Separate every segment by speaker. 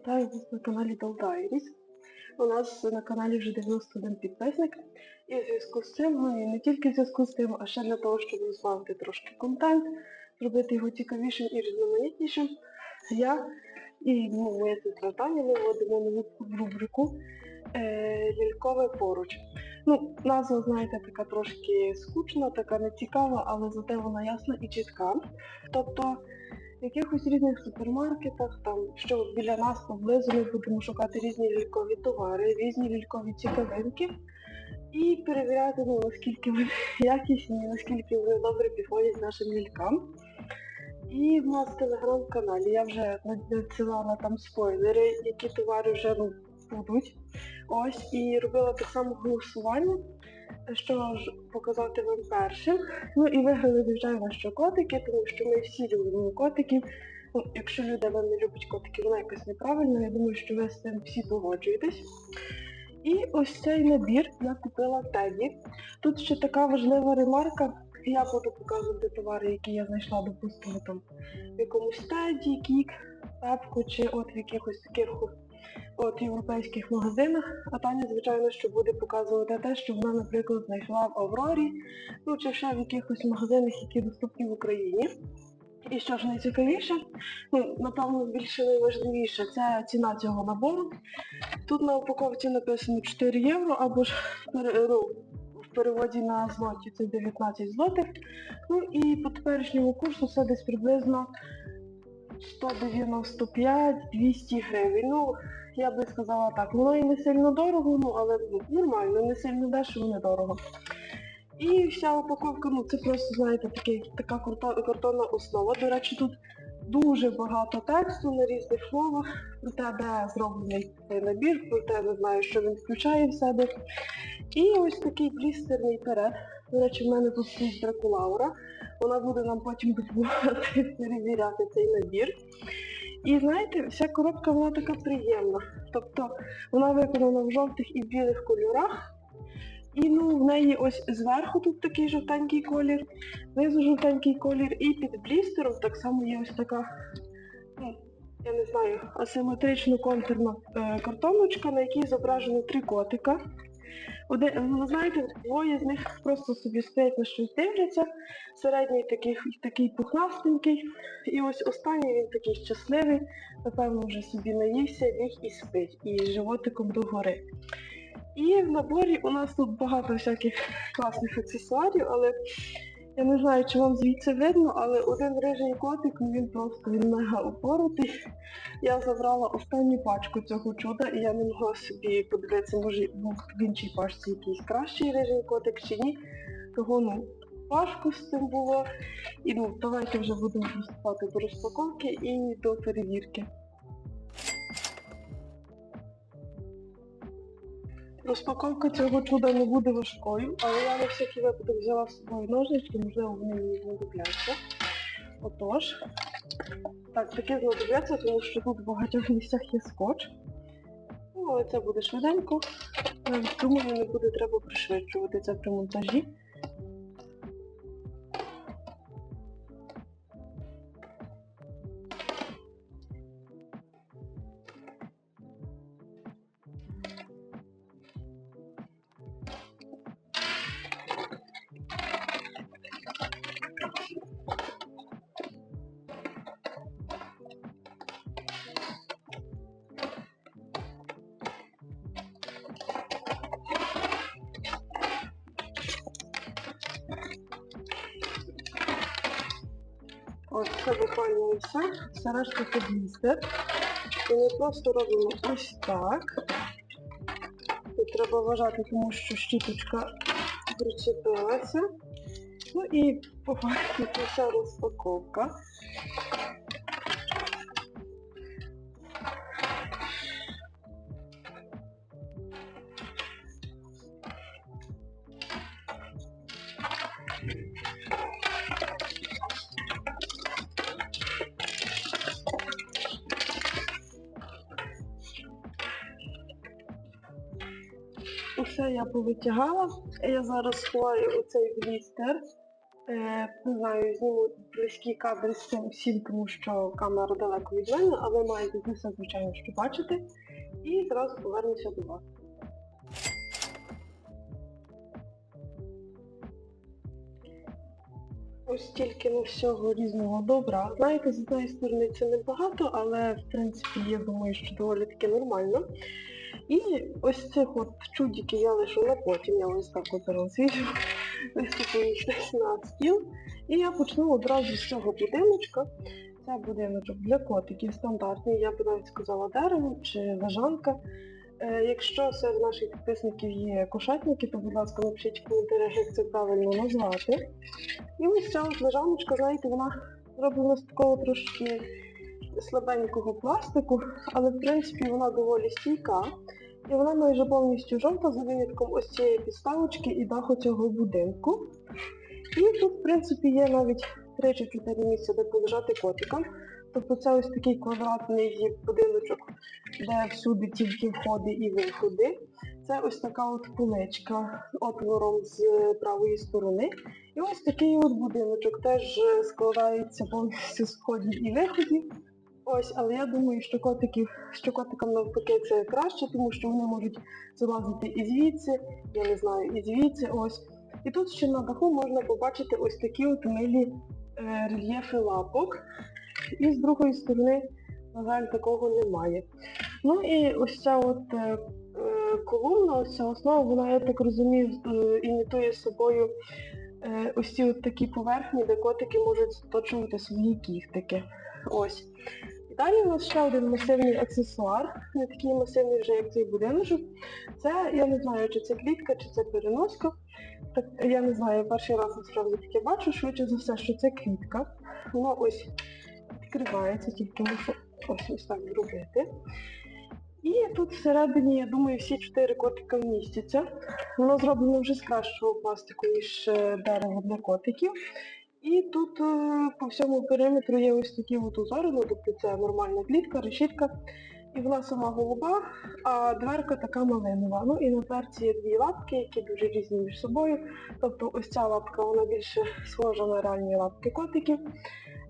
Speaker 1: Вітаю вас на каналі Diaries. У нас на каналі вже 91 підписник. І в зв'язку з цим, ну і не тільки в зв'язку з тим, а ще для того, щоб розбавити трошки контент, зробити його цікавішим і різноманітнішим, я і ну, моя сестра Таня ми вводимо нову рубрику е, Лялькове поруч. Ну, назва, знаєте, така трошки скучна, така нецікава, але зате вона ясна і чітка. Тобто в якихось різних супермаркетах, там що біля нас поблизу ми будемо шукати різні лількові товари, різні лількові цікавинки і перевіряти, ну, наскільки вони якісні, наскільки вони добре підходять нашим лількам. І в нас в телеграм-каналі я вже надсилала там спойлери, які товари вже ну, будуть. Ось, і робила так само голосування, що ж показати вам першим. Ну і виграли, звичайно, що котики, тому що ми всі любимо котиків. Ну, якщо людина не любить котиків, вона якось неправильно, я думаю, що ви з цим всі погоджуєтесь. І ось цей набір я купила Теді. Тут ще така важлива ремарка. Я буду показувати товари, які я знайшла, допустимо, там в якомусь Теді, Кік, Пепку чи от в якихось таких от європейських магазинах. А Таня, звичайно, що буде показувати те, що вона, наприклад, знайшла в Аврорі, ну чи ще в якихось магазинах, які доступні в Україні. І що ж найцікавіше, ну, напевно, більше найважливіше, це ціна цього набору. Тут на упаковці написано 4 євро, або ж ну, в переводі на злоті це 19 злотих. Ну і по теперішньому курсу це десь приблизно 195-200 гривень. Ну, я би сказала так, воно і не сильно дорого, ну але нормально, не сильно дешево, не дорого. І вся упаковка, ну це просто, знаєте, такий, така карто- картонна основа. До речі, тут дуже багато тексту на різних мовах про те, де зроблений цей набір, про те, не знаю, що він включає в себе. І ось такий блістерний перед. До речі, в мене тут стоїть Дракулаура. Вона буде нам потім допомагати перевіряти цей набір. І знаєте, вся коробка вона така приємна. Тобто вона виконана в жовтих і білих кольорах. І ну в неї ось зверху тут такий жовтенький колір, знизу жовтенький колір, і під блістером так само є ось така, ну, я не знаю, асиметрично контурна е, картоночка, на якій зображено три котика. Один, ви знаєте, двоє з них просто собі стоять на щось дивляться. Середній такий, такий пухнастенький. І ось останній він такий щасливий, напевно, вже собі наївся, ліг і спить, і животиком догори. І в наборі у нас тут багато всяких класних аксесуарів, але я не знаю, чи вам звідси видно, але один рижий котик, ну він просто він мега упоротий. Я забрала останню пачку цього чуда, і я не могла собі подивитися, може був в іншій пачці якийсь кращий рижий котик чи ні. Того ну важко з цим було. І ну давайте вже будемо приступати до розпаковки і до перевірки. Розпаковка цього чуда не буде важкою, але я на всякий випадок взяла з собою ножнички, можливо вони мені знадобляться. Отож, так, таке знадобляться, тому що тут в багатьох місцях є скотч. Ну, але це буде швиденько. Думаю, не буде треба пришвидшувати це при монтажі. Ось це виконується. Все решта це. І ми просто робимо ось так. І треба вважати, тому що щіточка причепилася. Ну і по факту вся розпаковка. Усе я повитягала. Я зараз сховаю оцей блістер Е, не знаю, зніму близький кадр з цим всім, тому що камера далеко від мене, але маєте це все, звичайно, що бачити. І зразу повернуся до вас. Ось тільки на всього різного добра. Знаєте, з однієї сторони це небагато, але в принципі я думаю, що доволі таки нормально. І ось цих от чудиків я лишу на потім, я ось так от розвіжу, на стіл. І я почну одразу з цього будиночка. Це будиночок для котиків стандартний, я б навіть сказала дерево чи лежанка. Е, якщо серед наших підписників є кошатники, то, будь ласка, напишіть в коментарях, як це правильно назвати. І ось ця лежаночка, знаєте, вона зроблена з такого трошки слабенького пластику, але в принципі вона доволі стійка. І вона майже повністю жовта за винятком ось цієї підставочки і даху цього будинку. І тут, в принципі, є навіть 3 чи 4 місця, де полежати котикам. Тобто це ось такий квадратний будиночок, де всюди тільки входи і виходи. Це ось така от поличка отвором з правої сторони. І ось такий от будиночок теж е, складається повністю з входів і виходів. Ось, але я думаю, що котиків, що котикам навпаки це краще, тому що вони можуть залазити і звідси, я не знаю, і звідси ось. І тут ще на даху можна побачити ось такі от милі е, рельєфи лапок. І з другої сторони, на жаль, такого немає. Ну і ось ця от е, е, колонна, ось ця основа, вона, я так розумію, е, імітує собою е, ось ці от такі поверхні, де котики можуть заточувати свої кіхтики. Ось. Далі у нас ще один масивний аксесуар, не такий масивний вже, як цей будиночок. Це, я не знаю, чи це клітка, чи це переноска. Так, я не знаю, перший раз насправді таке бачу, швидше за все, що це клітка. Воно ось відкривається, тільки мушу ось ось так зробити. І тут всередині, я думаю, всі чотири котика вмістяться. Воно зроблено вже з кращого пластику, ніж е, дерево для котиків. І тут е, по всьому периметру є ось такі от узори, ну тобто це нормальна клітка, решітка. І вона сама голуба, а дверка така малинова. Ну і на дверці є дві лапки, які дуже різні між собою. Тобто ось ця лапка вона більше схожа на реальні лапки котиків,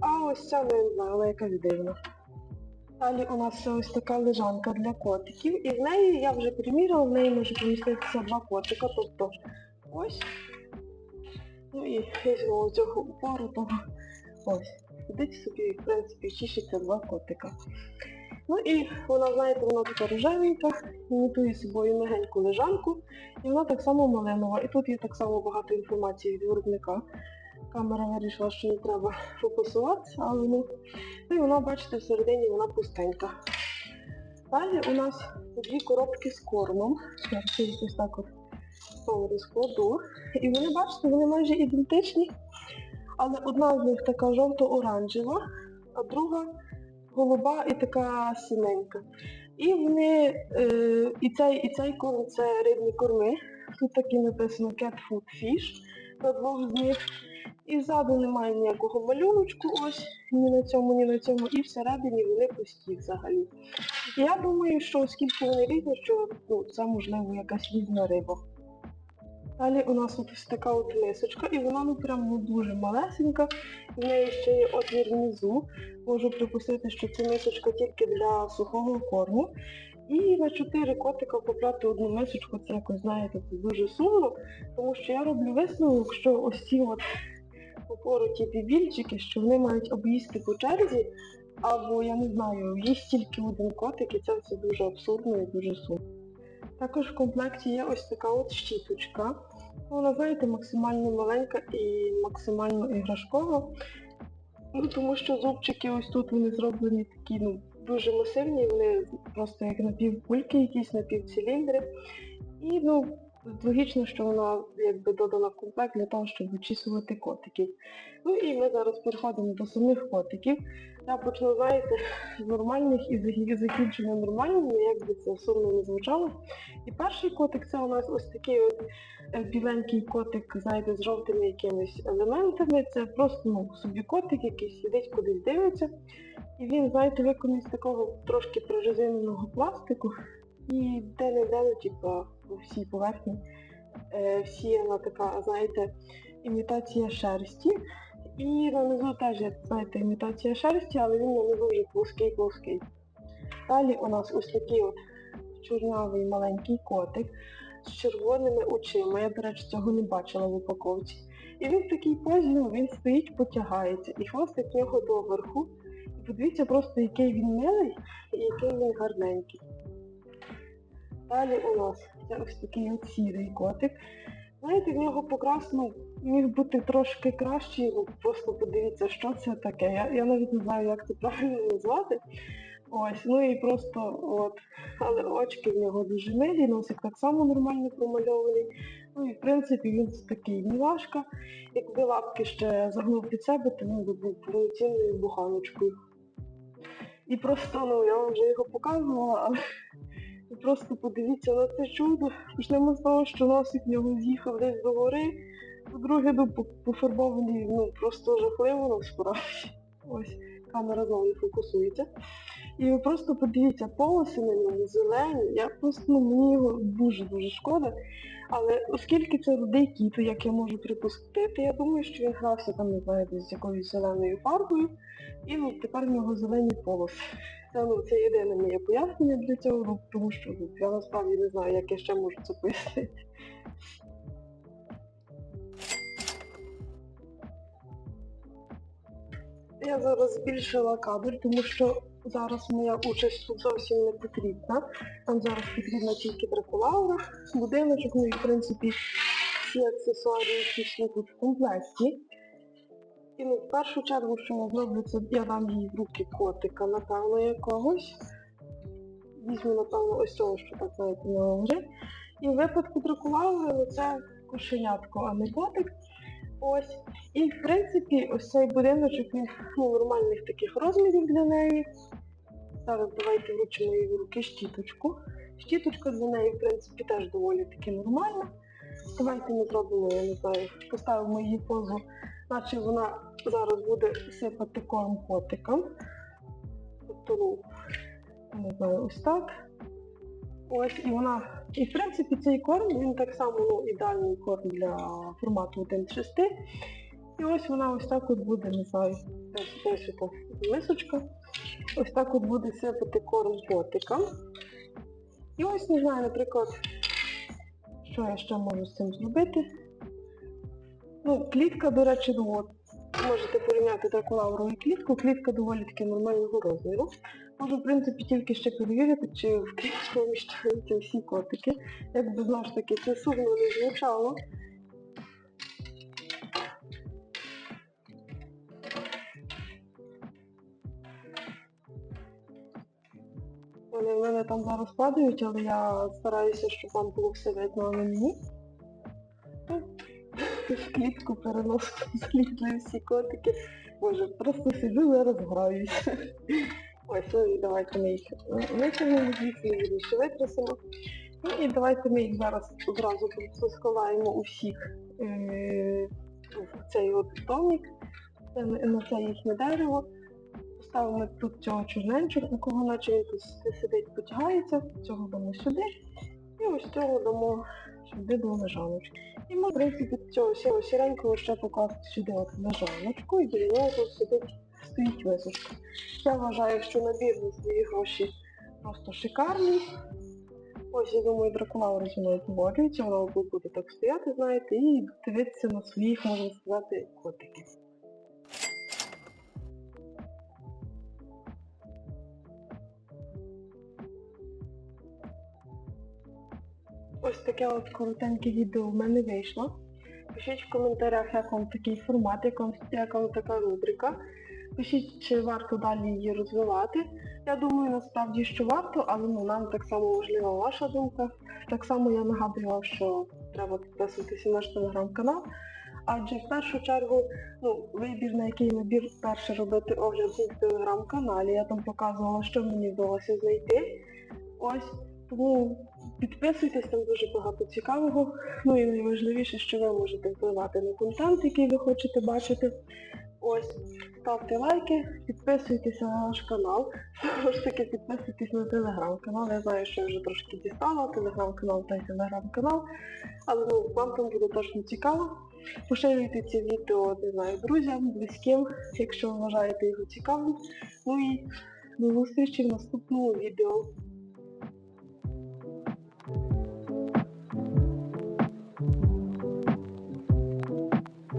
Speaker 1: а ось ця не знаю, вона якась дивна. Далі у нас ось така лежанка для котиків, і в неї я вже приміряла, в неї може поміститися два котика, тобто ось. Ну і візьмемо цього упору, того ось. Сидить собі, в принципі, чішиться два котика. Ну і вона, знаєте, вона така рожевенька, імітує собою мягеньку лежанку, і вона так само малинова. І тут є так само багато інформації від виробника. Камера вирішила, що не треба фокусуватися, але ну. Ну і вона, бачите, всередині вона пустенька. Далі у нас дві коробки з кормом. Я їх ось так от знову розкладу. І вони, бачите, вони майже ідентичні, але одна з них така жовто-оранжева, а друга голуба і така синенька. І вони, е, і, цей, і цей корм це рибні корми. Тут так написано Cat Food Fish на двох з них. І ззаду немає ніякого малюночку, ось ні на цьому, ні на цьому, і всередині вони пусті взагалі. Я думаю, що оскільки вони різні, що ну, це можливо якась різна риба. Далі у нас от ось така от мисочка, і вона ну прям ну, дуже малесенька. В неї ще є отвір внизу. Можу припустити, що це мисочка тільки для сухого корму. І на чотири котика купляти одну мисочку, це якось, знаєте, дуже сумно, тому що я роблю висновок, що ось ці от упороті бібільчики, що вони мають об'їсти по черзі, або я не знаю, їсть тільки один котик, і це все дуже абсурдно і дуже сумно. Також в комплекті є ось така от щіточка. Вона, знаєте, максимально маленька і максимально іграшкова. Ну, тому що зубчики ось тут вони зроблені такі, ну, дуже масивні, вони просто як напівкульки, якісь напівциліндри. І ну, логічно, що вона якби додана в комплект для того, щоб вичісувати котиків. Ну і ми зараз переходимо до самих котиків. Я почну, знаєте, з нормальних і закінчу ненормальними, як би це сумно не звучало. І перший котик це у нас ось такий от е, біленький котик, знаєте, з жовтими якимись елементами. Це просто ну, собі котик, який сидить кудись дивиться. І він, знаєте, виконаний з такого трошки прорезиненого пластику. І де-не-де, типа, по всій поверхні е, всіяна така, знаєте, імітація шерсті. І нанизу теж, як знаєте, імітація шерсті, але він нанизу вже плоский-плоский. Далі у нас ось такий от чорнявий маленький котик з червоними очима. Я, до речі, цього не бачила в упаковці. І він в такій позі, ну, він стоїть, потягається. І хвостик в нього доверху. І подивіться просто, який він милий і який він гарненький. Далі у нас це ось такий от сірий котик. Знаєте, в нього покрас міг бути трошки кращий, ну просто подивіться, що це таке. Я, я навіть не знаю, як це правильно назвати. Ось, ну і просто от, але очки в нього дуже милі, носик так само нормально промальований. Ну і в принципі він такий мілашка. Якби лапки ще загнув під себе, то він би був повноцінною буханочкою. І просто, ну, я вам вже його показувала, але просто подивіться на це чудо. Почнемо з того, що носик в нього з'їхав десь до гори. По-друге, ну, пофарбований, ну, просто жахливо насправді. Ось, камера знову не фокусується. І ви просто подивіться, полоси на ньому зелені. Я просто ну, мені його дуже-дуже шкода. Але оскільки це рудий кіт, як я можу припустити, я думаю, що він грався там, не знаю, з якоюсь зеленою фарбою, і ну, тепер в нього зелені полоси. Це, ну, це єдине моє пояснення для цього, тому що ну, я насправді не знаю, як я ще можу це пояснити. Я зараз збільшила кадр, тому що зараз моя участь зовсім не потрібна. Нам зараз потрібна тільки дракулаура, будиночок, ну і в принципі всі аксесуари, які йшли тут в комплекті. І ну, в першу чергу, що я зроблю, це я дам їй в руки котика, напевно, якогось. Візьму, напевно, ось цього, що так знаєте, на лежить. І в випадку дракулаури, ну це кошенятко, а не котик. Ось. І в принципі, ось цей будиночок він ну, нормальних таких розмірів для неї. Зараз давайте вручимо їй в руки щіточку. Щіточка для неї, в принципі, теж доволі таки нормальна. Давайте ми зробимо, я не знаю, поставимо її позу, наче вона зараз буде сипати корм котикам. Тобто, ну, не знаю, ось так. Ось, і вона. І в принципі цей корм, він так само ну, ідеальний корм для формату 1.6. І ось вона ось так от буде, не знаю, десь десь ото мисочка. Ось так от буде сипати корм котикам. І ось не знаю, наприклад, що я ще можу з цим зробити. Ну, клітка, до речі, ну от, можете порівняти таку лаврову клітку. Клітка доволі таки нормального розміру. Можу, в принципі, тільки ще перевірити, чи в клітку вміщаються всі котики. Якби знову ж таки це сумно не звучало. Вони в мене там зараз падають, але я стараюся, щоб вам було все видно на мені. В клітку переношу залізли всі котики. Боже, просто сиджу, зараз граюся. Ось, і давайте ми їх витягнемо звідси, вірніше витрясемо. Ну і давайте ми їх зараз одразу просто сховаємо усіх е, в цей от домик, на це їхнє дерево. Поставимо тут цього чорненчика, кого наче тут сидить, потягається, цього дамо сюди. І ось цього дамо сюди до лежаночки. І ми, в принципі, цього всього сіренького ще покласти сюди от лежаночку, і біля нього тут сидить, стоїть височка. Я вважаю, що набір на свої гроші просто шикарний. Ось, я думаю, дракулаура зі мною погоджується, вона буде так стояти, знаєте, і дивитися на своїх, можна сказати, котиків. Таке от коротеньке відео в мене вийшло. Пишіть в коментарях, як вам такий формат, як вам, така рубрика. Пишіть, чи варто далі її розвивати. Я думаю, насправді, що варто, але ну, нам так само важлива ваша думка. Так само я нагадую що треба підписуватися на наш телеграм-канал. Адже в першу чергу, ну, вибір, на який набір перше робити огляд в телеграм-каналі. Я там показувала, що мені вдалося знайти. Ось, тому підписуйтесь, там дуже багато цікавого. Ну і найважливіше, що ви можете впливати на контент, який ви хочете бачити. Ось, ставте лайки, підписуйтеся на наш канал. Знову ж таки, підписуйтесь на телеграм-канал. Я знаю, що я вже трошки дістала, телеграм-канал та телеграм-канал. Але ну, вам там буде точно цікаво. Поширюйте це відео, не знаю, друзям, близьким, якщо вважаєте його цікавим. Ну і до зустрічі в наступному відео.